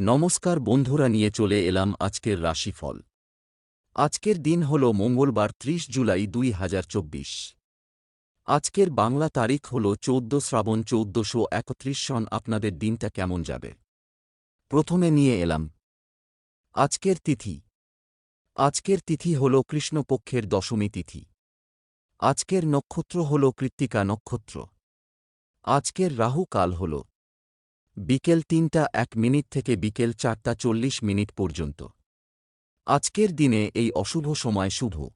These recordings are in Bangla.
নমস্কার বন্ধুরা, নিয়ে চলে এলাম আজকের রাশিফল। আজকের দিন হল মঙ্গলবার, ত্রিশ জুলাই দুই হাজার চব্বিশ। আজকের বাংলা তারিখ হল চৌদ্দ শ্রাবণ চৌদ্দশো একত্রিশ সন। আপনাদের দিনটা কেমন যাবে? প্রথমে নিয়ে এলাম। আজকের তিথি। আজকের তিথি হল কৃষ্ণপক্ষের দশমী তিথি। আজকের নক্ষত্র হল কৃত্তিকা নক্ষত্র। আজকের রাহু কাল হল। বিকেল তিনটা এক মিনিট থেকে বিকেল চারটা চল্লিশ মিনিট পর্যন্ত। আজকের দিনে এই অশুভ সময় শুভ।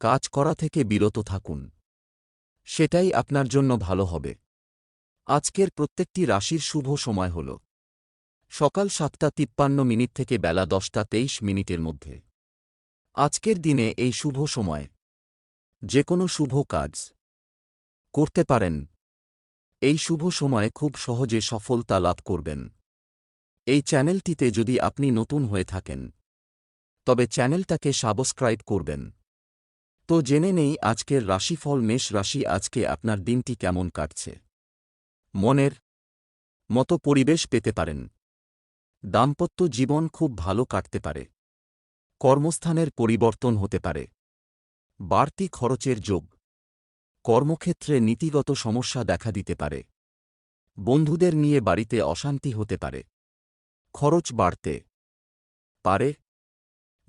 কাজ করা থেকে বিরত থাকুন। সেটাই আপনার জন্য ভালো হবে। আজকের প্রত্যেকটি রাশির শুভ সময় হল। সকাল সাতটা তিপ্পান্ন মিনিট থেকে বেলা দশটা তেইশ মিনিটের মধ্যে। আজকের দিনে এই শুভ সময়। যে কোনো শুভ কাজ। করতে পারেন। এই শুভ সময়ে খুব সহজে সফলতা লাভ করবেন। এই চ্যানেলটিতে যদি আপনি নতুন হয়ে থাকেন, তবে চ্যানেলটাকে সাবস্ক্রাইব করবেন। তো জেনে নেই আজকের রাশিফল, মেষ রাশি আজকে আপনার দিনটি কেমন কাটছে। মনের মতো পরিবেশ পেতে পারেন। দাম্পত্য জীবন খুব ভালো কাটতে পারে। কর্মস্থানের পরিবর্তন হতে পারে। বাড়তি খরচের যোগ। কর্মক্ষেত্রে নীতিগত সমস্যা দেখা দিতে পারে। বন্ধুদের নিয়ে বাড়িতে অশান্তি হতে পারে। খরচ বাড়তে পারে।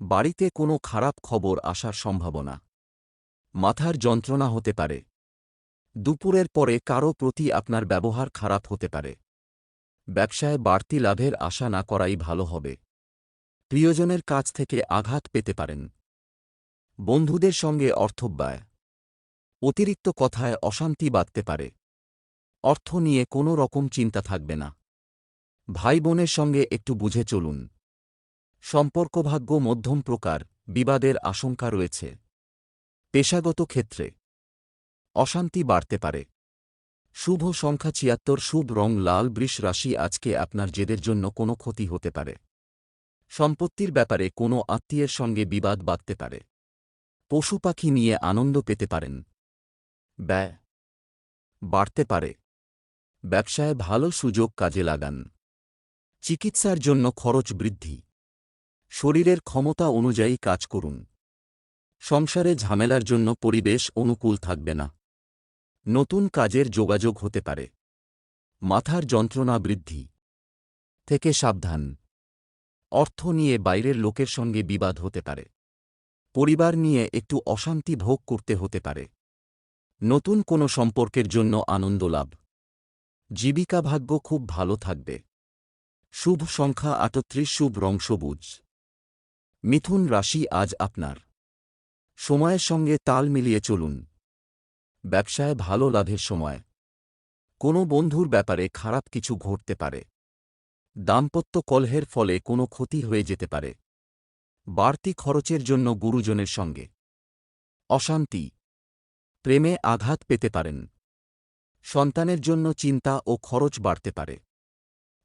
বাড়িতে কোনো খারাপ খবর আসার সম্ভাবনা। মাথার যন্ত্রণা হতে পারে। দুপুরের পরে কারও প্রতি আপনার ব্যবহার খারাপ হতে পারে। ব্যবসায় বাড়তি লাভের আশা না করাই ভালো হবে। প্রিয়জনের কাছ থেকে আঘাত পেতে পারেন। বন্ধুদের সঙ্গে অর্থব্যয় অতিরিক্ত কথায় অশান্তি বাঁধতে পারে। অর্থ নিয়ে কোনো রকম চিন্তা থাকবে না। ভাই বোনের সঙ্গে একটু বুঝে চলুন। সম্পর্কভাগ্য মধ্যম প্রকার, বিবাদের আশঙ্কা রয়েছে। পেশাগত ক্ষেত্রে অশান্তি বাড়তে পারে। শুভ সংখ্যা ছিয়াত্তর, শুভ রং লাল, বৃষ রাশি আজকে আপনার জেদের জন্য কোনো ক্ষতি হতে পারে। সম্পত্তির ব্যাপারে কোনো আত্মীয়ের সঙ্গে বিবাদ বাঁধতে পারে। পশু পাখি নিয়ে আনন্দ পেতে পারেন। ব্যয়। বাড়তে পারে। ব্যবসায় ভালো সুযোগ কাজে লাগান। চিকিৎসার জন্য খরচ বৃদ্ধি। শরীরের ক্ষমতা অনুযায়ী কাজ করুন। সংসারে ঝামেলার জন্য পরিবেশ অনুকূল থাকবে না। নতুন কাজের যোগাযোগ হতে পারে। মাথার যন্ত্রণা বৃদ্ধি। থেকে সাবধান। অর্থ নিয়ে বাইরের লোকের সঙ্গে বিবাদ হতে পারে। পরিবার নিয়ে একটু অশান্তি ভোগ করতে হতে পারে। নতুন কোনো সম্পর্কের জন্য আনন্দ লাভ। জীবিকা ভাগ্য খুব ভালো থাকবে। শুভ সংখ্যা আটত্রিশ, শুভ রং সবুজ। মিথুন রাশি আজ আপনার। সময়ের সঙ্গে তাল মিলিয়ে চলুন। ব্যবসায় ভালো লাভের সময়। কোনো বন্ধুর ব্যাপারে খারাপ কিছু ঘটতে পারে। দাম্পত্য কলহের ফলে কোনো ক্ষতি হয়ে যেতে পারে। বাড়তি খরচের জন্য গুরুজনের সঙ্গে। অশান্তি। প্রেমে আঘাত পেতে পারেন। সন্তানের জন্য চিন্তা ও খরচ বাড়তে পারে।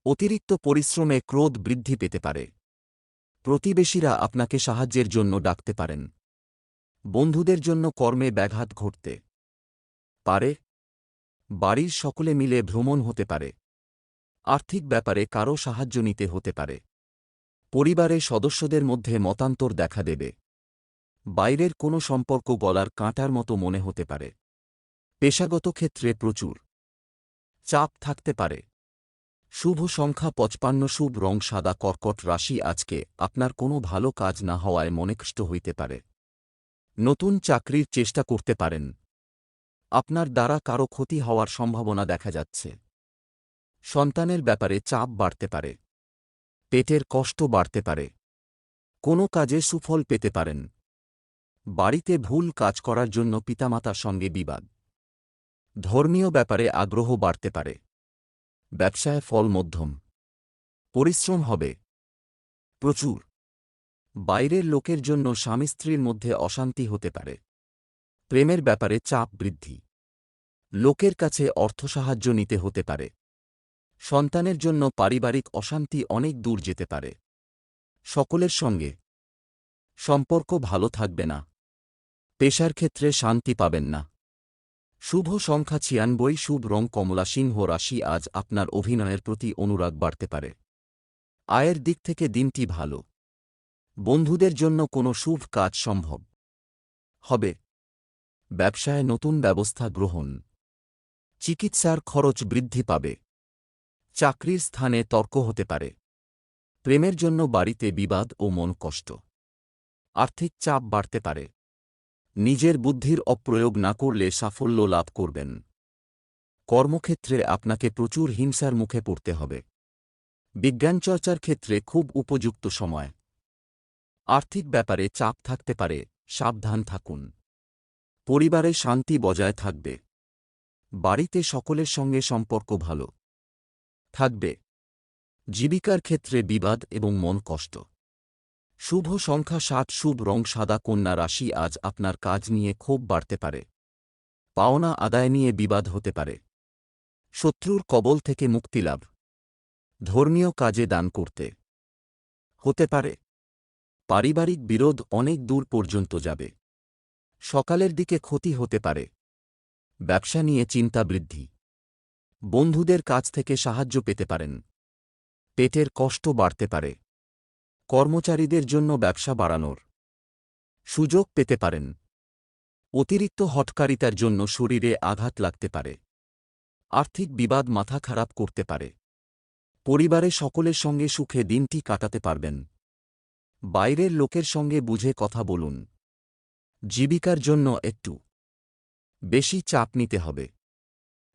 অতিরিক্ত পরিশ্রমে ক্রোধ বৃদ্ধি পেতে পারে। প্রতিবেশীরা আপনাকে সাহায্যের জন্য ডাকতে পারেন। বন্ধুদের জন্য কর্মে ব্যাঘাত ঘটতে পারে। বাড়ির সকলে মিলে ভ্রমণ হতে পারে। আর্থিক ব্যাপারে কারও সাহায্য নিতে হতে পারে। পরিবারের সদস্যদের মধ্যে মতান্তর দেখা দেবে। বাইরের কোনো সম্পর্ক গলার কাঁটার মতো মনে হতে পারে। পেশাগত ক্ষেত্রে প্রচুর। চাপ থাকতে পারে। শুভ সংখ্যা পঁচপান্ন, শুভ রং সাদা, কর্কট রাশি আজকে আপনার কোনো ভালো কাজ না হওয়ায় মনেকষ্ট হইতে পারে। নতুন চাকরির চেষ্টা করতে পারেন। আপনার দ্বারা কারও ক্ষতি হওয়ার সম্ভাবনা দেখা যাচ্ছে। সন্তানের ব্যাপারে চাপ বাড়তে পারে। পেটের কষ্ট বাড়তে পারে। কোনো কাজে সুফল পেতে পারেন। বাড়িতে ভুল কাজ করার জন্য পিতামাতার সঙ্গে বিবাদ। ধর্মীয় ব্যাপারে আগ্রহ বাড়তে পারে। ব্যবসায় ফল মধ্যম। পরিশ্রম হবে। প্রচুর। বাইরের লোকের জন্য স্বামী স্ত্রীর মধ্যে অশান্তি হতে পারে। প্রেমের ব্যাপারে চাপ বৃদ্ধি। লোকের কাছে অর্থ সাহায্য নিতে হতে পারে। সন্তানের জন্য পারিবারিক অশান্তি অনেক দূর যেতে পারে। সকলের সঙ্গে। সম্পর্ক ভালো থাকবে না। পেশার ক্ষেত্রে শান্তি পাবেন না। শুভ সংখ্যা ছিয়ানব্বই, শুভ রং কমলা, সিংহ রাশি আজ আপনার অভিনয়ের প্রতি অনুরাগ বাড়তে পারে। আয়ের দিক থেকে দিনটি ভালো। বন্ধুদের জন্য কোনো শুভ কাজ সম্ভব। হবে। ব্যবসায় নতুন ব্যবস্থা গ্রহণ। চিকিৎসার খরচ বৃদ্ধি পাবে। চাকরির স্থানে তর্ক হতে পারে। প্রেমের জন্য বাড়িতে বিবাদ ও মন কষ্ট। আর্থিক চাপ বাড়তে পারে। নিজের বুদ্ধির অপ্রয়োগ না করলে সাফল্য লাভ করবেন। কর্মক্ষেত্রে আপনাকে প্রচুর হিংসার মুখে পড়তে হবে। বিজ্ঞানচর্চার ক্ষেত্রে খুব উপযুক্ত সময়। আর্থিক ব্যাপারে চাপ থাকতে পারে, সাবধান থাকুন। পরিবারে শান্তি বজায় থাকবে। বাড়িতে সকলের সঙ্গে সম্পর্ক ভালো। থাকবে। জীবিকার ক্ষেত্রে বিবাদ এবং মন কষ্ট। শুভ সংখ্যা সাত, শুভ রং সাদা, কন্যা রাশি আজ আপনার কাজ নিয়ে ক্ষোভ বাড়তে পারে। পাওনা আদায় নিয়ে বিবাদ হতে পারে। শত্রুর কবল থেকে মুক্তিলাভ ধর্মীয় কাজে দান করতে। হতে পারে। পারিবারিক বিরোধ অনেক দূর পর্যন্ত যাবে। সকালের দিকে ক্ষতি হতে পারে। ব্যবসা নিয়ে চিন্তা বৃদ্ধি। বন্ধুদের কাছ থেকে সাহায্য পেতে পারেন। পেটের কষ্ট বাড়তে পারে। কর্মচারীদের জন্য ব্যবসা বাড়ানোর সুযোগ পেতে পারেন। অতিরিক্ত হটকারিতার জন্য শরীরে আঘাত লাগতে পারে। আর্থিক বিবাদ মাথা খারাপ করতে পারে। পরিবারে সকলের সঙ্গে সুখে দিনটি কাটাতে পারবেন। বাইরের লোকের সঙ্গে বুঝে কথা বলুন। জীবিকার জন্য একটু বেশি চাপ নিতে হবে।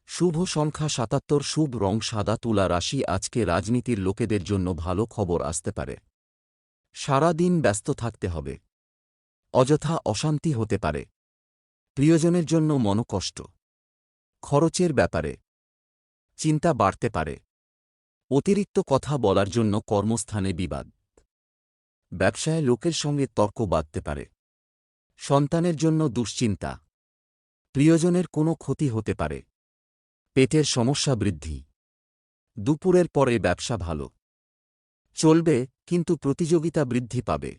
শুভ সংখ্যা সাতাত্তর, শুভ রং সাদা, তুলা রাশি আজকে রাজনীতির লোকেদের জন্য ভালো খবর আসতে পারে। সারা দিন ব্যস্ত থাকতে হবে। অযথা অশান্তি হতে পারে। প্রিয়জনের জন্য মনকষ্ট। খরচের ব্যাপারে। চিন্তা বাড়তে পারে। অতিরিক্ত কথা বলার জন্য কর্মস্থানে বিবাদ। ব্যবসায় লোকের সঙ্গে তর্ক বাঁধতে পারে। সন্তানের জন্য দুশ্চিন্তা। প্রিয়জনের কোনো ক্ষতি হতে পারে। পেটের সমস্যা বৃদ্ধি। দুপুরের পরে ব্যবসা ভালো। চলবে, কিন্তু প্রতিযোগিতা বৃদ্ধি পাবে।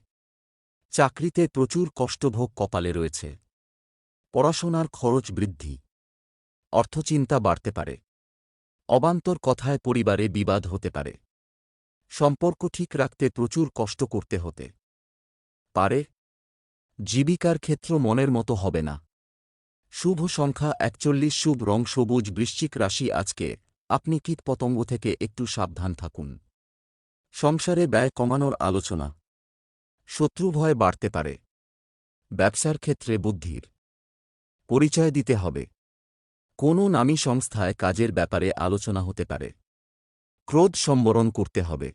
চাকরিতে প্রচুর কষ্টভোগ কপালে রয়েছে। পড়াশোনার খরচ বৃদ্ধি। অর্থচিন্তা বাড়তে পারে। অবান্তর কথায় পরিবারে বিবাদ হতে পারে। সম্পর্ক ঠিক রাখতে প্রচুর কষ্ট করতে হতে পারে। জীবিকার ক্ষেত্র মনের মতো হবে না। শুভ সংখ্যা একচল্লিশ, শুভ রং সবুজ, বৃশ্চিক রাশি আজকে। আপনি কীটপতঙ্গ থেকে একটু সাবধান থাকুন। সংসারে ব্যয় কমানোর আলোচনা। শত্রু ভয় বাড়তে পারে। ব্যবসার ক্ষেত্রে বুদ্ধির। পরিচয় দিতে হবে। কোনো নামী সংস্থায় কাজের ব্যাপারে আলোচনা হতে পারে। ক্রোধ সম্বরণ করতে হবে।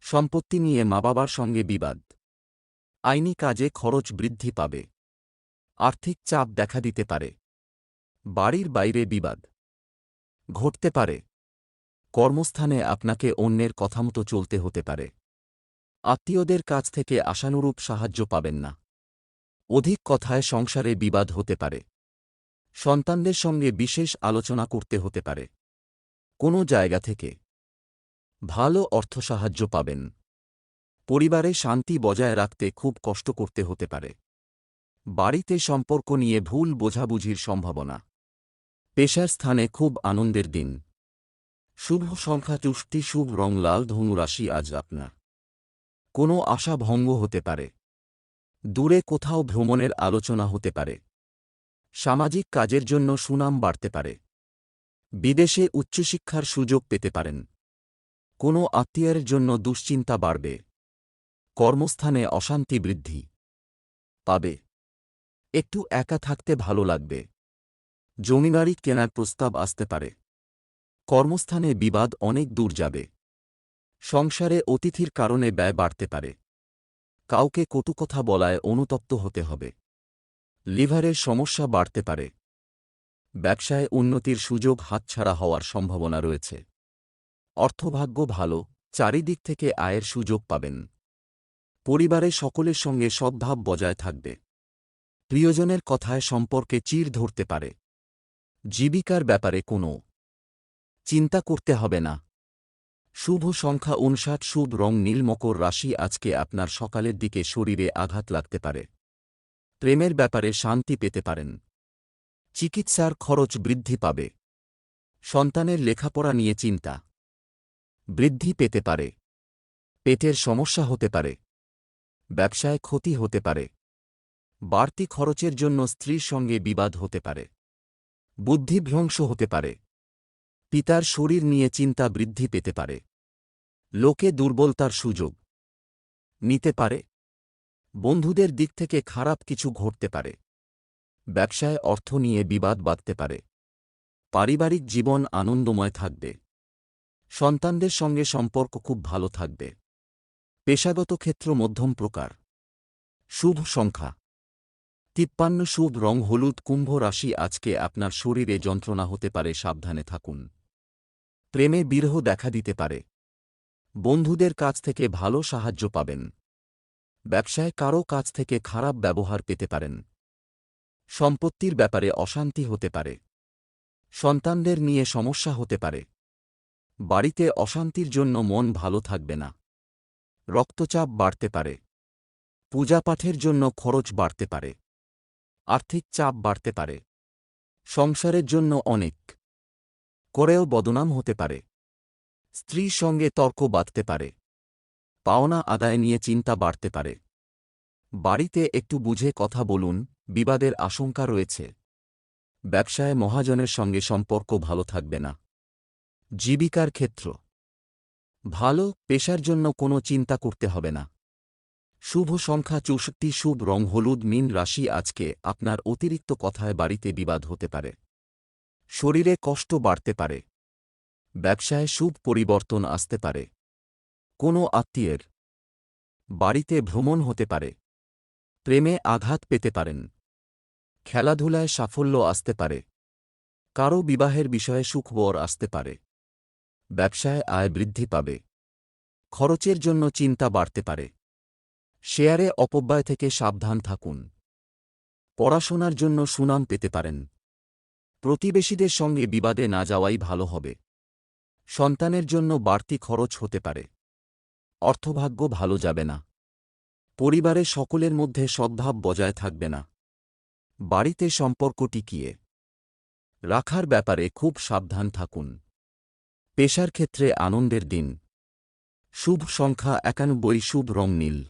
সম্পত্তি নিয়ে মা বাবার সঙ্গে বিবাদ। আইনি কাজে খরচ বৃদ্ধি পাবে। আর্থিক চাপ দেখা দিতে পারে। বাড়ির বাইরে বিবাদ। ঘটতে পারে। কর্মস্থানে আপনাকে অন্যের কথামতো চলতে হতে পারে। আত্মীয়দের কাছ থেকে আশানুরূপ সাহায্য পাবেন না। অধিক কথায় সংসারে বিবাদ হতে পারে। সন্তানদের সঙ্গে বিশেষ আলোচনা করতে হতে পারে। কোনো জায়গা থেকে ভালো অর্থ সাহায্য পাবেন। পরিবারে শান্তি বজায় রাখতে খুব কষ্ট করতে হতে পারে। বাড়িতে সম্পর্ক নিয়ে ভুল বোঝাবুঝির সম্ভাবনা। পেশার স্থানে খুব আনন্দের দিন। শুভ সংখ্যা চুষ্টি, শুভ রং লাল, ধনু রাশি আজ আপনার। কোনো আশা ভঙ্গ হতে পারে। দূরে কোথাও ভ্রমণের আলোচনা হতে পারে। সামাজিক কাজের জন্য সুনাম বাড়তে পারে। বিদেশে উচ্চশিক্ষার সুযোগ পেতে পারেন। কোনো আত্মীয়ের জন্য দুশ্চিন্তা বাড়বে। কর্মস্থানে অশান্তি বৃদ্ধি পাবে। একটু একা থাকতে ভালো লাগবে। জমিদারি কেনার প্রস্তাব আসতে পারে। কর্মস্থানে বিবাদ অনেক দূর যাবে। সংসারে অতিথির কারণে ব্যয় বাড়তে পারে। কাউকে কটুকথা বলায় অনুতপ্ত হতে হবে। লিভারের সমস্যা বাড়তে পারে। ব্যবসায় উন্নতির সুযোগ হাতছাড়া হওয়ার সম্ভাবনা রয়েছে। অর্থভাগ্য ভালো, চারিদিক থেকে আয়ের সুযোগ পাবেন। পরিবারে সকলের সঙ্গে সদ্ভাব বজায় থাকবে। প্রিয়জনের কথায় সম্পর্কে চির ধরতে পারে। জীবিকার ব্যাপারে কোনো চিন্তা করতে হবে না। শুভ সংখ্যা উনষাট শুভ রং নীল মকর রাশি আজকে আপনার সকালের দিকে শরীরে আঘাত লাগতে পারে। প্রেমের ব্যাপারে শান্তি পেতে পারেন। চিকিৎসার খরচ বৃদ্ধি পাবে। সন্তানের লেখাপড়া নিয়ে চিন্তা। বৃদ্ধি পেতে পারে। পেটের সমস্যা হতে পারে। ব্যবসায় ক্ষতি হতে পারে। বাড়তি খরচের জন্য স্ত্রীর সঙ্গে বিবাদ হতে পারে। বুদ্ধিভ্রংশ হতে পারে। পিতার শরীর নিয়ে চিন্তা বৃদ্ধি পেতে পারে। লোকে দুর্বলতার সুযোগ নিতে পারে। বন্ধুদের দিক থেকে খারাপ কিছু ঘটতে পারে। ব্যবসায় অর্থ নিয়ে বিবাদ বাঁধতে পারে। পারিবারিক জীবন আনন্দময় থাকবে। সন্তানদের সঙ্গে সম্পর্ক খুব ভালো থাকবে। পেশাগত ক্ষেত্র মধ্যম প্রকার। শুভ সংখ্যা। তিপ্পান্ন শুভ রং হলুদ কুম্ভ রাশি আজকে আপনার শরীরে যন্ত্রণা হতে পারে, সাবধানে থাকুন। প্রেমে বিরহ দেখা দিতে পারে। বন্ধুদের কাছ থেকে ভালো সাহায্য পাবেন। ব্যবসায় কারও কাছ থেকে খারাপ ব্যবহার পেতে পারেন। সম্পত্তির ব্যাপারে অশান্তি হতে পারে। সন্তানদের নিয়ে সমস্যা হতে পারে। বাড়িতে অশান্তির জন্য মন ভালো থাকবে না। রক্তচাপ বাড়তে পারে। পূজাপাঠের জন্য খরচ বাড়তে পারে। আর্থিক চাপ বাড়তে পারে। সংসারের জন্য অনেক। করেও বদনাম হতে পারে। স্ত্রীর সঙ্গে তর্ক বাঁধতে পারে। পাওনা আদায় নিয়ে চিন্তা বাড়তে পারে। বাড়িতে একটু বুঝে কথা বলুন, বিবাদের আশঙ্কা রয়েছে। ব্যবসায় মহাজনের সঙ্গে সম্পর্ক ভালো থাকবে না। জীবিকার ক্ষেত্র। ভালো পেশার জন্য কোনো চিন্তা করতে হবে না। শুভ সংখ্যা চৌষট্টি, শুভ রং, হলুদ, মিন রাশি আজকে আপনার অতিরিক্ত কথায় বাড়িতে বিবাদ হতে পারে। শরীরে কষ্ট বাড়তে পারে। ব্যবসায় শুভ পরিবর্তন আসতে পারে। কোনো আত্মীয়ের বাড়িতে ভ্রমণ হতে পারে। প্রেমে আঘাত পেতে পারেন। খেলাধুলায় সাফল্য আসতে পারে। কারও বিবাহের বিষয়ে সুখবর আসতে পারে। ব্যবসায় আয় বৃদ্ধি পাবে। খরচের জন্য চিন্তা বাড়তে পারে। শেয়ারে অপব্যয় থেকে সাবধান থাকুন। পড়াশোনার জন্য সুনাম পেতে পারেন। প্রতিবেশীদের সঙ্গে বিবাদে না যাওয়াই ভালো হবে। সন্তানের জন্য বাড়তি খরচ হতে পারে। অর্থভাগ্য ভালো যাবে না। পরিবারে সকলের মধ্যে সদ্ভাব বজায় থাকবে না। বাড়িতে সম্পর্ক টিকিয়ে রাখার ব্যাপারে খুব সাবধান থাকুন। পেশার ক্ষেত্রে আনন্দের দিন। শুভ সংখ্যা একানব্বই, শুভ রং নীল।